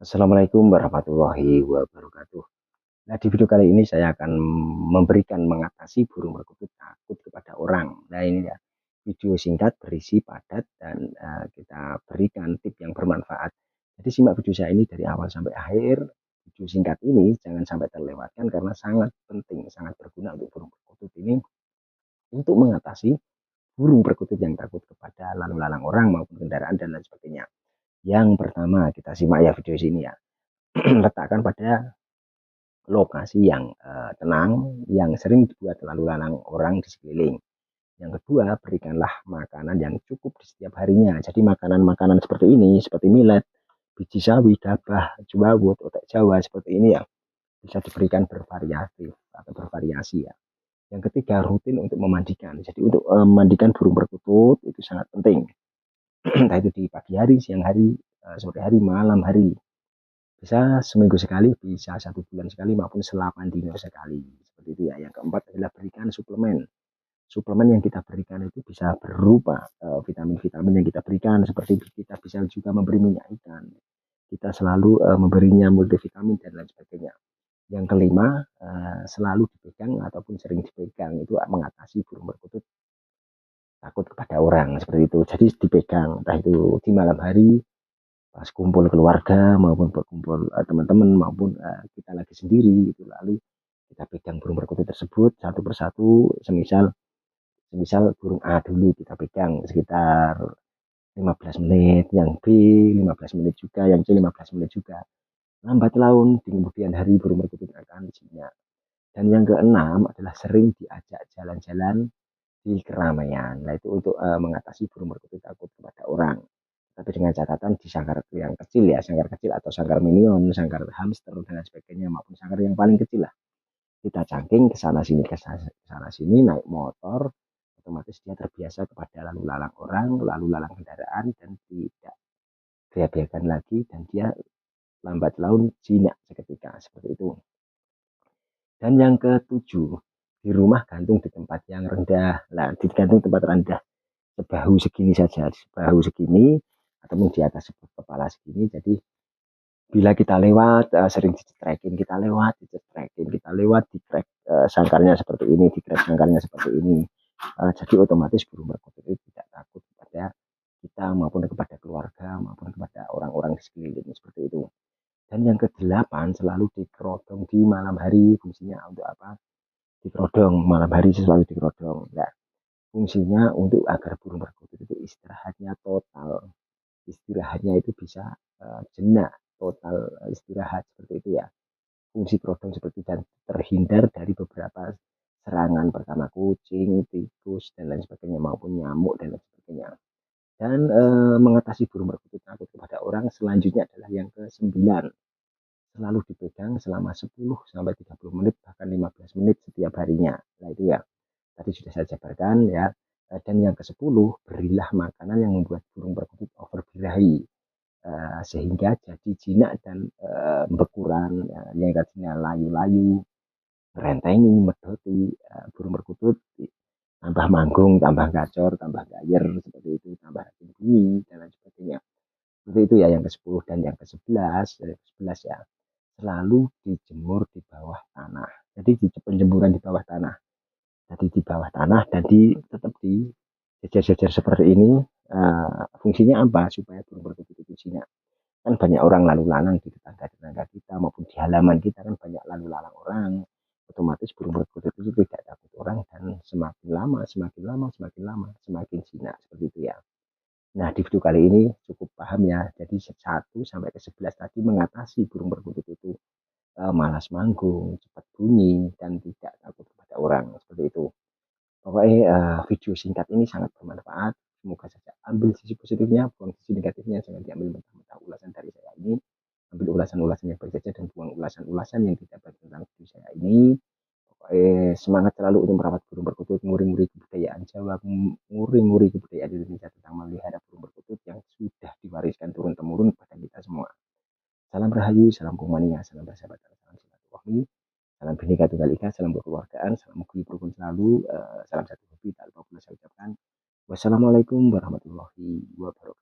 Assalamualaikum warahmatullahi wabarakatuh. Nah, di video kali ini saya akan memberikan mengatasi burung perkutut takut kepada orang. Nah, ini ya, video singkat berisi padat dan uh, kita berikan tip yang bermanfaat. Jadi simak video saya ini dari awal sampai akhir. Video singkat ini jangan sampai terlewatkan karena sangat penting, sangat berguna untuk burung perkutut ini untuk mengatasi burung perkutut yang takut kepada lalu lalang orang maupun kendaraan dan lain sebagainya. Yang pertama, kita simak ya video sini ya. Letakkan pada lokasi yang uh, tenang, yang sering dibuat lalu lalang orang di sekeliling. Yang kedua, berikanlah makanan yang cukup di setiap harinya. Jadi makanan-makanan seperti ini, seperti millet, biji sawi, gabah, juawut, otak jawa, seperti ini ya, bisa diberikan bervariatif atau bervariasi ya. Yang ketiga, rutin untuk memandikan. Jadi untuk uh, memandikan burung perkutut itu sangat penting entah itu di pagi hari, siang hari, uh, sore hari, malam hari. Bisa seminggu sekali, bisa satu bulan sekali, maupun selapan dino sekali. Seperti itu ya. Yang keempat adalah berikan suplemen. Suplemen yang kita berikan itu bisa berupa eh, vitamin-vitamin yang kita berikan, seperti kita bisa juga memberi minyak ikan. Kita selalu uh, memberinya multivitamin dan lain sebagainya. Yang kelima, selalu dipegang ataupun sering dipegang itu mengatasi burung perkutut takut kepada orang seperti itu. Jadi dipegang entah itu di malam hari pas kumpul keluarga maupun berkumpul uh, teman-teman maupun uh, kita lagi sendiri itu lalu kita pegang burung perkutut tersebut satu persatu semisal semisal burung A dulu kita pegang sekitar 15 menit yang B 15 menit juga yang C 15 menit juga. Lambat laun di kemudian hari burung perkutut akan jinak dan yang keenam adalah sering diajak jalan-jalan di keramaian. Nah, itu untuk uh, mengatasi burung perkutut takut kepada orang. Tapi dengan catatan di sangkar yang kecil ya, sangkar kecil atau sangkar minion, sangkar hamster dan sebagainya maupun sangkar yang paling kecil lah. Kita cangking ke sana sini ke sana sini naik motor, otomatis dia terbiasa kepada lalu lalang orang, lalu lalang kendaraan dan tidak biarkan lagi dan dia lambat laun jinak seketika seperti itu. Dan yang ketujuh, di rumah gantung di tempat yang rendah. Nah, digantung tempat rendah sebahu segini saja, sebahu segini ataupun di atas kepala segini. Jadi bila kita lewat uh, sering dicetrekin, kita lewat dicetrekin, kita lewat di uh, sangkarnya seperti ini, di crack sangkarnya seperti ini. Uh, jadi otomatis burung perkutut itu tidak takut kepada kita maupun kepada keluarga maupun kepada orang-orang di sekeliling seperti itu. Dan yang kedelapan selalu dikerodong di malam hari fungsinya untuk apa? Dikerodong malam hari selalu dikerodong nah fungsinya untuk agar burung perkutut itu istirahatnya total. Istirahatnya itu bisa uh, jenak total istirahat seperti itu ya. Fungsi kerodong seperti dan terhindar dari beberapa serangan pertama kucing, tikus dan lain sebagainya maupun nyamuk dan lain sebagainya. Dan e, mengatasi burung perkutut takut kepada orang selanjutnya adalah yang ke sembilan selalu dipegang selama 10 sampai 30 menit bahkan 15 menit setiap harinya. Nah itu ya tadi sudah saya jabarkan ya. Dan yang ke-10 berilah makanan yang membuat burung perkutut overbirahi uh, sehingga jadi jinak dan uh, bekuran uh, yang tadinya layu-layu rentengi, medoti uh, burung perkutut tambah manggung, tambah gacor, tambah gayer seperti itu, tambah bunyi dan lain sebagainya. Seperti itu ya yang ke-10 dan yang ke-11, yang ke-11 ya selalu dijemur di bawah tanah. Jadi di penjemuran di bawah tanah. Jadi di bawah tanah dan di tetap di jejer-jejer seperti ini. Uh, fungsinya apa? Supaya burung perkutut itu jinak. Kan banyak orang lalu lalang di tetangga-tetangga kita maupun di halaman kita kan banyak lalu lalang orang. Otomatis burung perkutut itu tidak takut orang dan semakin lama, semakin lama, semakin lama, semakin jinak seperti itu ya. Nah, di video kali ini cukup paham ya. Jadi 1 sampai ke 11 tadi mengatasi burung perkutut itu uh, malas manggung, cepat bunyi dan tidak takut kepada orang seperti itu. Pokoknya uh, video singkat ini sangat bermanfaat. Semoga saja ambil sisi positifnya, buang sisi negatifnya, jangan diambil mentah-mentah ulasan dari saya ini. Ambil ulasan-ulasan yang berjajar dan buang ulasan-ulasan yang tidak baik tentang video saya ini eh, semangat selalu untuk merawat burung perkutut, nguri-nguri kebudayaan Jawa, nguri-nguri kebudayaan Indonesia tentang memelihara burung perkutut yang sudah diwariskan turun-temurun kepada kita semua. Salam Rahayu, salam Kumania, salam persahabatan, salam silaturahmi, salam Bhinneka Tunggal Ika, salam kekeluargaan, salam Mugi Rukun selalu, uh, salam satu hobi, tak lupa saya ucapkan. Wassalamualaikum warahmatullahi wabarakatuh.